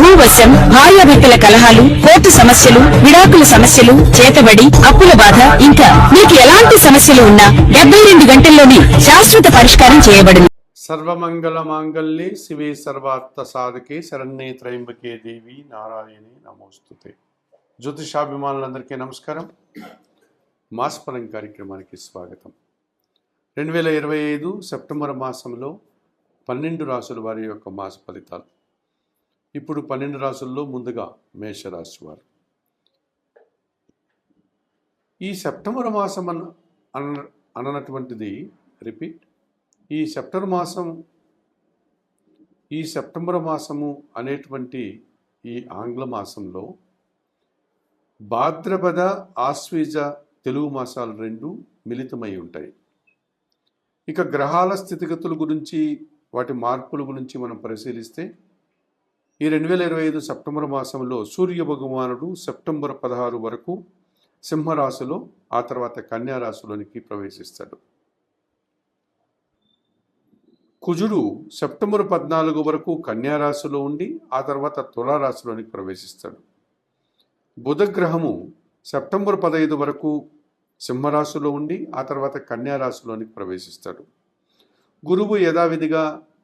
భూవశం భార్యాభర్తల కలహాలు కోర్టు సమస్యలు విడాకుల సమస్యలు చేతబడి అప్పుల బాధ ఇంకా మీకు ఎలాంటి సమస్యలు ఉన్నా డెబ్బై రెండు గంటల్లోనే శాశ్వత పరిష్కారం చేయబడింది. సర్వమంగళ మాంగళ్యే శివే సర్వార్థ సాధకే శరణ్యే త్రయంబకే దేవి నారాయణి నమోస్తుతే. జ్యోతిషాభిమానులందరికీ నమస్కారం. మాసఫలం కార్యక్రమానికి స్వాగతం. రెండు వేల ఇరవై ఐదు సెప్టెంబర్ మాసంలో పన్నెండు రాసుల వారి యొక్క మాస ఫలితాలు. ఇప్పుడు పన్నెండు రాసుల్లో ముందుగా మేషరాశి వారు. ఈ సెప్టెంబర్ మాసం అన్న అన అన్నటువంటిది రిపీట్. ఈ సెప్టెంబర్ మాసం ఈ సెప్టెంబర్ మాసము అనేటువంటి ఈ ఆంగ్ల మాసంలో భాద్రపద ఆశ్వీజ తెలుగు మాసాలు రెండు మిళితమై ఉంటాయి. ఇక గ్రహాల స్థితిగతుల గురించి వాటి మార్పుల గురించి మనం పరిశీలిస్తే ఈ రెండు వేల ఇరవై ఐదు సెప్టెంబర్ మాసంలో సూర్య భగవానుడు సెప్టెంబర్ పదహారు వరకు సింహరాశిలో ఆ తర్వాత కన్యారాశిలోనికి ప్రవేశిస్తాడు. కుజుడు సెప్టెంబర్ పద్నాలుగు వరకు కన్యారాశిలో ఉండి ఆ తర్వాత తులారాశిలోనికి ప్రవేశిస్తాడు. బుధగ్రహము సెప్టెంబర్ పదహైదు వరకు సింహరాశిలో ఉండి ఆ తర్వాత కన్యారాశిలోనికి ప్రవేశిస్తాడు. గురువు యథావిధిగా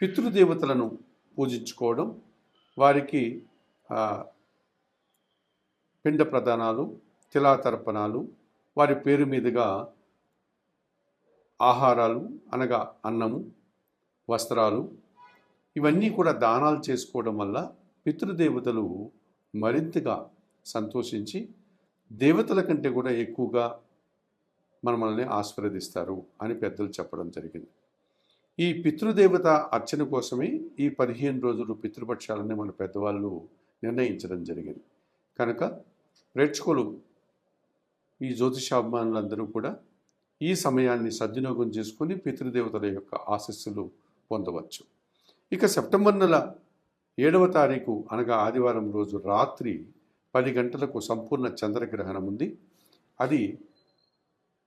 పితృదేవతలను పూజించుకోవడం వారికి పిండ ప్రదానాలు తిలాతర్పణాలు వారి పేరు మీదుగా ఆహారాలు అనగా అన్నము వస్త్రాలు ఇవన్నీ కూడా దానాలు చేసుకోవడం వల్ల పితృదేవతలు మరింతగా సంతోషించి దేవతల కంటే కూడా ఎక్కువగా మనల్ని ఆశీర్వదిస్తారు అని పెద్దలు చెప్పడం జరిగింది. ఈ పితృదేవత అర్చన కోసమే ఈ పదిహేను రోజులు పితృపక్షాలని మన పెద్దవాళ్ళు నిర్ణయించడం జరిగింది. కనుక ప్రేక్షకులు ఈ జ్యోతిషాభిమానులందరూ కూడా ఈ సమయాన్ని సద్వినియోగం చేసుకుని పితృదేవతల యొక్క ఆశస్సులు పొందవచ్చు. ఇక సెప్టెంబర్ నెల ఏడవ తారీఖు అనగా ఆదివారం రోజు రాత్రి పది గంటలకు సంపూర్ణ చంద్రగ్రహణం ఉంది. అది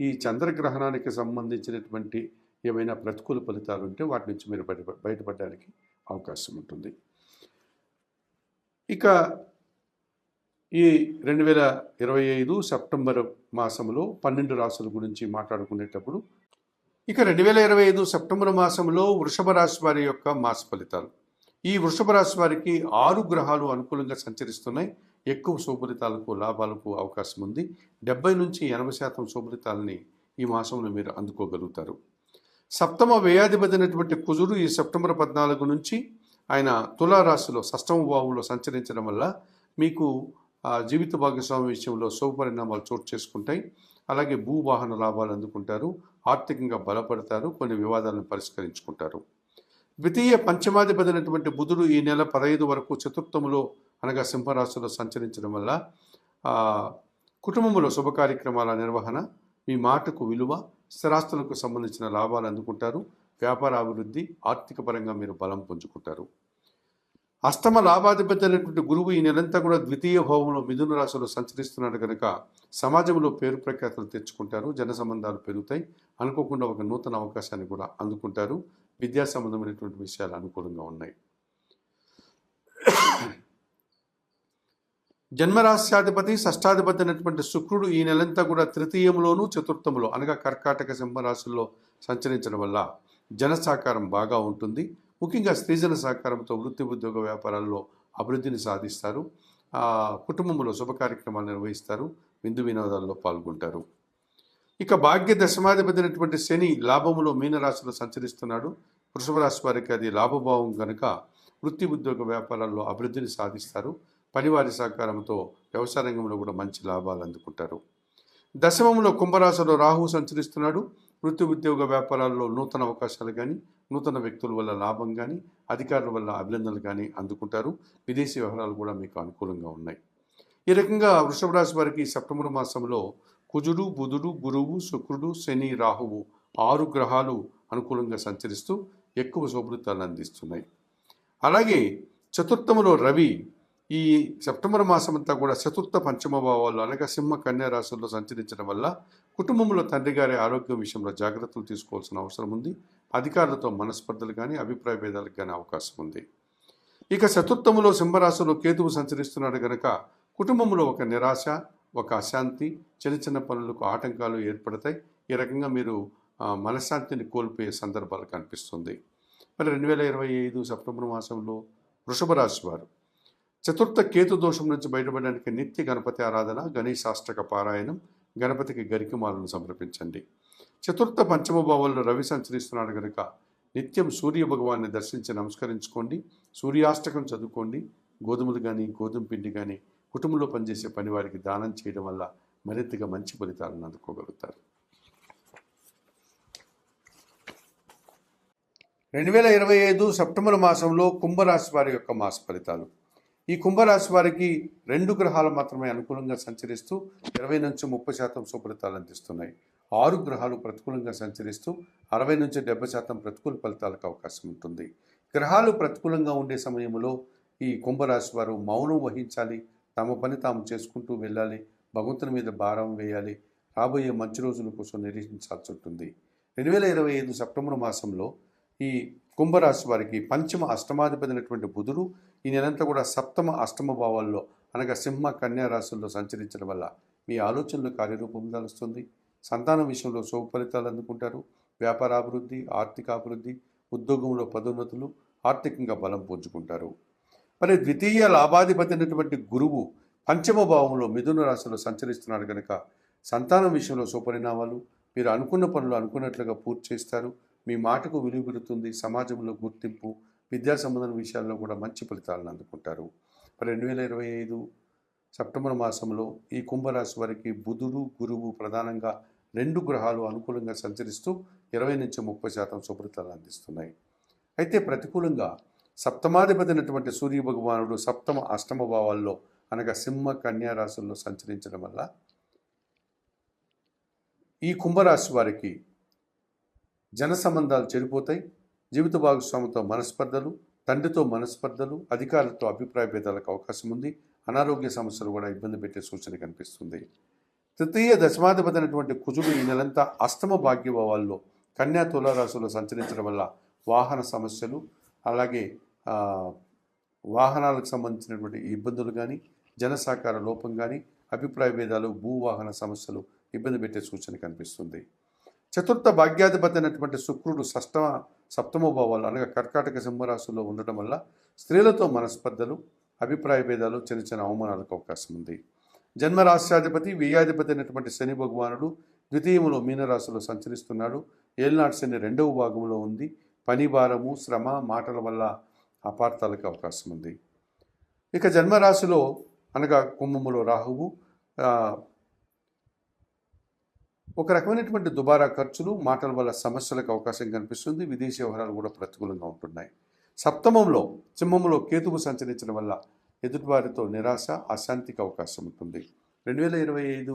ఈ చంద్రగ్రహణానికి సంబంధించినటువంటి ఏమైనా ప్రతికూల ఫలితాలు ఉంటే వాటి నుంచి మీరు బయట బయటపడడానికి అవకాశం ఉంటుంది. ఇక ఈ రెండు వేల ఇరవై ఐదు సెప్టెంబర్ మాసంలో పన్నెండు రాసుల గురించి మాట్లాడుకునేటప్పుడు ఇక రెండు వేల ఇరవై ఐదు సెప్టెంబర్ మాసంలో వృషభ రాశి వారి యొక్క మాస ఫలితాలు. ఈ వృషభ రాశి వారికి ఆరు గ్రహాలు అనుకూలంగా సంచరిస్తున్నాయి. ఎక్కువ శుభలితాలకు లాభాలకు అవకాశం ఉంది. డెబ్బై నుంచి ఎనభై శాతం శుభలితాలని ఈ మాసంలో మీరు అందుకోగలుగుతారు. సప్తమ వ్యయాధిపతినటువంటి కుజుడు ఈ సెప్టెంబర్ పద్నాలుగు నుంచి ఆయన తులారాశిలో సష్టమ భావంలో సంచరించడం వల్ల మీకు జీవిత భాగస్వామి విషయంలో శుభ పరిణామాలు చోటు చేసుకుంటాయి. అలాగే భూవాహన లాభాలు అందుకుంటారు. ఆర్థికంగా బలపడతారు. కొన్ని వివాదాలను పరిష్కరించుకుంటారు. ద్వితీయ పంచమాధిపతినటువంటి బుధుడు ఈ నెల పదహైదు వరకు చతుర్థములో అనగా సింహరాశిలో సంచరించడం వల్ల కుటుంబంలో శుభ కార్యక్రమాల నిర్వహణ మీ మాటకు విలువ స్థిరాస్తులకు సంబంధించిన లాభాలు అందుకుంటారు. వ్యాపార అభివృద్ధి ఆర్థిక పరంగా మీరు బలం పుంజుకుంటారు. అష్టమ లాభాధిపతి అనేటువంటి గురువు ఈ నెలంతా కూడా ద్వితీయ భావంలో మిథున రాశిలో సంచరిస్తున్నాడు కనుక సమాజంలో పేరు ప్రఖ్యాతలు తెచ్చుకుంటారు. జన సంబంధాలు పెరుగుతాయి. అనుకోకుండా ఒక నూతన అవకాశాన్ని కూడా అందుకుంటారు. విద్యా సంబంధమైనటువంటి విషయాలు అనుకూలంగా ఉన్నాయి. జన్మరాశ్యాధిపతి షష్టాధిపతి అయినటువంటి శుక్రుడు ఈ నెలంతా కూడా తృతీయంలోనూ చతుర్థంలో అనగా కర్కాటక సింహరాశుల్లో సంచరించడం వల్ల జన సహకారం బాగా ఉంటుంది. ముఖ్యంగా స్త్రీజన సహకారంతో వృత్తి ఉద్యోగ వ్యాపారాల్లో అభివృద్ధిని సాధిస్తారు. కుటుంబంలో శుభ కార్యక్రమాలు నిర్వహిస్తారు. విందు వినోదాల్లో పాల్గొంటారు. ఇక భాగ్య దశమాధిపతి అయినటువంటి శని లాభములో మీనరాశిలో సంచరిస్తున్నాడు. వృషభ రాశి వారికి అది లాభభావం కనుక వృత్తి ఉద్యోగ వ్యాపారాల్లో అభివృద్ధిని సాధిస్తారు. పనివారి సహకారంతో వ్యవసాయ రంగంలో కూడా మంచి లాభాలు అందుకుంటారు. దశమంలో కుంభరాశిలో రాహు సంచరిస్తున్నాడు. వృత్తి ఉద్యోగ వ్యాపారాల్లో నూతన అవకాశాలు కానీ నూతన వ్యక్తుల వల్ల లాభం కానీ అధికారుల వల్ల అభినందనలు కానీ అందుకుంటారు. విదేశీ వ్యవహారాలు కూడా మీకు అనుకూలంగా ఉన్నాయి. ఈ రకంగా వృషభ రాశి వారికి సెప్టెంబర్ మాసంలో కుజుడు బుధుడు గురువు శుక్రుడు శని రాహువు ఆరు గ్రహాలు అనుకూలంగా సంచరిస్తూ ఎక్కువ శుభృతాలు అందిస్తున్నాయి. అలాగే చతుర్థములో రవి ఈ సెప్టెంబర్ మాసం అంతా కూడా చతుర్థ పంచమ అనగా సింహ కన్యా రాశుల్లో సంచరించడం వల్ల కుటుంబంలో తండ్రి గారి ఆరోగ్యం విషయంలో జాగ్రత్తలు తీసుకోవాల్సిన అవసరం ఉంది. అధికారులతో మనస్పర్ధలు కానీ అభిప్రాయ భేదాలకు కానీ అవకాశం ఉంది. ఇక చతుర్థములో సింహరాశిలో కేతువు సంచరిస్తున్నాడు గనక కుటుంబంలో ఒక నిరాశ ఒక అశాంతి చిన్న చిన్న పనులకు ఆటంకాలు ఏర్పడతాయి. ఈ రకంగా మీరు మనశ్శాంతిని కోల్పోయే సందర్భాలు కనిపిస్తుంది. మరి రెండు వేల ఇరవై ఐదు సెప్టెంబర్ మాసంలో వృషభ రాశి వారు చతుర్థ కేతు దోషం నుంచి బయటపడడానికి నిత్య గణపతి ఆరాధన గణేశాష్టక పారాయణం గణపతికి గరికమాలను సమర్పించండి. చతుర్థ పంచమ భావంలో రవి సంచరిస్తున్నాడు కనుక నిత్యం సూర్య భగవాన్ని దర్శించి నమస్కరించుకోండి. సూర్యాష్టకం చదువుకోండి. గోధుమలు కానీ గోధుమ పిండి కానీ కుటుంబంలో పనిచేసే పని వారికి దానం చేయడం వల్ల మరింతగా మంచి ఫలితాలను అందుకోగలుగుతారు. రెండు వేల ఇరవై ఐదు సెప్టెంబర్ మాసంలో కుంభరాశి వారి యొక్క మాస ఫలితాలు. ఈ కుంభరాశి వారికి రెండు గ్రహాలు మాత్రమే అనుకూలంగా సంచరిస్తూ ఇరవై నుంచి ముప్పై శాతం సుఫలితాలు అందిస్తున్నాయి. ఆరు గ్రహాలు ప్రతికూలంగా సంచరిస్తూ అరవై నుంచి డెబ్బై శాతం ప్రతికూల ఫలితాలకు అవకాశం ఉంటుంది. గ్రహాలు ప్రతికూలంగా ఉండే సమయంలో ఈ కుంభరాశి వారు మౌనం వహించాలి తమ పని తాము చేసుకుంటూ వెళ్ళాలి భగవంతుని మీద భారం వేయాలి రాబోయే మంచి రోజుల కోసం నిరీక్షించాల్సి ఉంటుంది. రెండు వేల ఇరవై ఐదు సెప్టెంబర్ మాసంలో ఈ కుంభరాశి వారికి పంచమ అష్టమాధిపతినటువంటి బుధుడు ఈ నెలంతా కూడా సప్తమ అష్టమ భావాల్లో అనగా సింహ కన్యా రాశుల్లో సంచరించడం వల్ల మీ ఆలోచనలు కార్యరూపం దాలుస్తుంది సంతానం విషయంలో శుభ ఫలితాలు అందుకుంటారు. వ్యాపారాభివృద్ధి ఆర్థికాభివృద్ధి ఉద్యోగంలో పదోన్నతులు ఆర్థికంగా బలం పుంజుకుంటారు. మరి ద్వితీయ లాభాధిపతి అయినటువంటి గురువు పంచమ భావంలో మిథున రాశిలో సంచరిస్తున్నాడు కనుక సంతానం విషయంలో సుపరిణామాలు మీరు అనుకున్న పనులు అనుకున్నట్లుగా పూర్తి చేస్తారు. మీ మాటకు విలువ పెరుగుతుంది. సమాజంలో గుర్తింపు విద్యా సంబంధం విషయాల్లో కూడా మంచి ఫలితాలను అందుకుంటారు. మరి రెండు వేల ఇరవై ఐదు సెప్టెంబర్ మాసంలో ఈ కుంభరాశి వారికి బుధుడు గురువు ప్రధానంగా రెండు గ్రహాలు అనుకూలంగా సంచరిస్తూ ఇరవై నుంచి ముప్పై శాతం శుభ్రతలు అందిస్తున్నాయి. అయితే ప్రతికూలంగా సప్తమాధిపతినటువంటి సూర్య భగవానుడు సప్తమ అష్టమ భావాల్లో అనగా సింహ కన్యా రాశుల్లో సంచరించడం వల్ల ఈ కుంభరాశి వారికి జన సంబంధాలు చెడిపోతాయి. జీవిత భాగస్వామితో మనస్పర్ధలు తండ్రితో మనస్పర్ధలు అధికారులతో అభిప్రాయ భేదాలకు అవకాశం ఉంది. అనారోగ్య సమస్యలు కూడా ఇబ్బంది పెట్టే సూచన కనిపిస్తుంది. తృతీయ దశమాధిపతి కుజుడు ఈ నెలంతా అష్టమ భాగ్యభావాల్లో కన్యా తులారాశిలో సంచరించడం వల్ల వాహన సమస్యలు అలాగే వాహనాలకు సంబంధించినటువంటి ఇబ్బందులు కానీ జనసాకార లోపం కానీ అభిప్రాయ భేదాలు భూవాహన సమస్యలు ఇబ్బంది పెట్టే సూచన కనిపిస్తుంది. చతుర్థ భాగ్యాధిపతి అయినటువంటి శుక్రుడు షష్టమ సప్తమ భావాలు అనగా కర్కాటక సింహరాశుల్లో ఉండటం వల్ల స్త్రీలతో మనస్పర్ధలు అభిప్రాయ భేదాలు చిన్న చిన్న అవమానాలకు అవకాశం ఉంది. జన్మరాశ్యాధిపతి వ్యయాధిపతి అయినటువంటి శని భగవానుడు ద్వితీయంలో మీనరాశిలో సంచరిస్తున్నాడు. ఏలినాటి శని రెండవ భాగంలో ఉంది. పని భారము శ్రమ మాటల వల్ల అపార్థాలకు అవకాశం ఉంది. ఇక జన్మరాశిలో అనగా కుంభములో రాహువు ఒక రకమైనటువంటి దుబారా ఖర్చులు మాటల వల్ల సమస్యలకు అవకాశం కనిపిస్తుంది. విదేశీ వ్యవహారాలు కూడా ప్రతికూలంగా ఉంటున్నాయి. సప్తమంలో సింహంలో కేతువు సంచరించడం వల్ల ఎదుటివారితో నిరాశ అశాంతికి అవకాశం ఉంటుంది. రెండు వేల ఇరవై ఐదు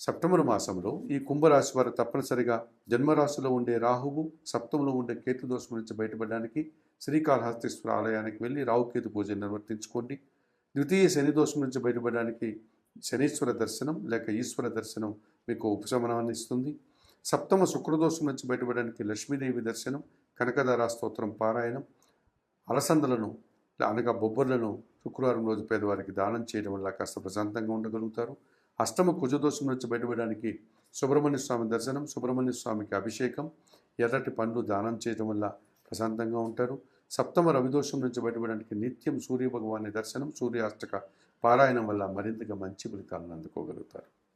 సెప్టెంబర్ మాసంలో ఈ కుంభరాశి వారు తప్పనిసరిగా జన్మరాశిలో ఉండే రాహువు సప్తంలో ఉండే కేతు దోషం నుంచి బయటపడడానికి శ్రీకాళహస్తీశ్వర ఆలయానికి వెళ్ళి రాహుకేతు పూజ నిర్వర్తించుకోండి. ద్వితీయ శని దోషం నుంచి బయటపడడానికి శనీశ్వర దర్శనం లేక ఈశ్వర దర్శనం మీకు ఉపశమనాన్ని ఇస్తుంది. సప్తమ శుక్రదోషం నుంచి బయటపడడానికి లక్ష్మీదేవి దర్శనం కనకదారా స్తోత్రం పారాయణం అలసందలను అనగా బొబ్బర్లను శుక్రవారం రోజు పేదవారికి దానం చేయడం వల్ల కాస్త ప్రశాంతంగా ఉండగలుగుతారు. అష్టమ కుజదోషం నుంచి బయటపడడానికి సుబ్రహ్మణ్య స్వామి దర్శనం సుబ్రహ్మణ్య స్వామికి అభిషేకం ఎర్రటి పండ్లు దానం చేయడం వల్ల ప్రశాంతంగా ఉంటారు. సప్తమ రవిదోషం నుంచి బయటపడడానికి నిత్యం సూర్య భగవాని దర్శనం సూర్యాష్టక పారాయణం వల్ల మరింతగా మంచి ఫలితాలను అందుకోగలుగుతారు.